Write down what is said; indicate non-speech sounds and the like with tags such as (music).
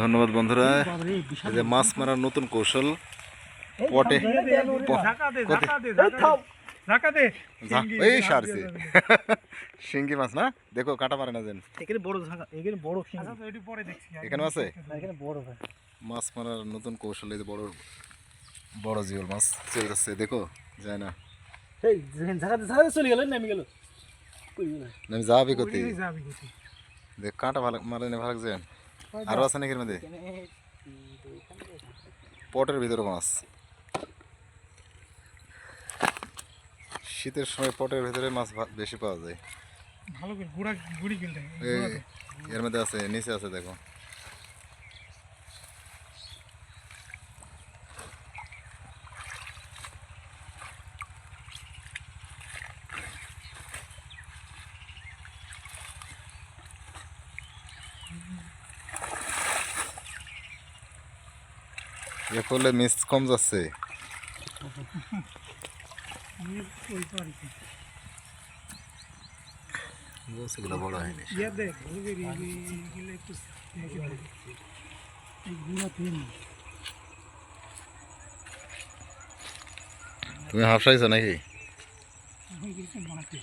ধন্যবাদ বন্ধুরা। এই যে মাছ মারার নতুন কৌশল। পটে। এই সারছে। (laughs) শিঙ্গি মাছ না? দেখো কাটা মারে না যেন। এখানে আচ্ছা তো এটি পরে দেখছি এখানেও আছে? এখানে বড় ভাই মাছ মারার নতুন কৌশল এই যে বড় বড় জিওল মাছ চলে যাচ্ছে দেখো যায় না। চলে গেল নেমে গেল। আমি যাবি কোথায়? দেখ কাঁটা ভালো মারে ভালো যায় আরও আছে নাকি এর মধ্যে? পটের ভিতরে মাছ শীতের সময় পটের ভিতরে মাছ বেশি পাওয়া যায়। ভালো করে গুড়া গুড়ি কিনতে এর মধ্যে আছে নিচে আছে দেখো। এ করলে মিস কম যাচ্ছে ওই পারি সেগুলো বড় হয়নি ইয়া দেখ ওই যে এগুলো একটু দেখে দে। এই গুড়া তিন তুমি হাফসাইছো নাকি এখন কিছু মাটি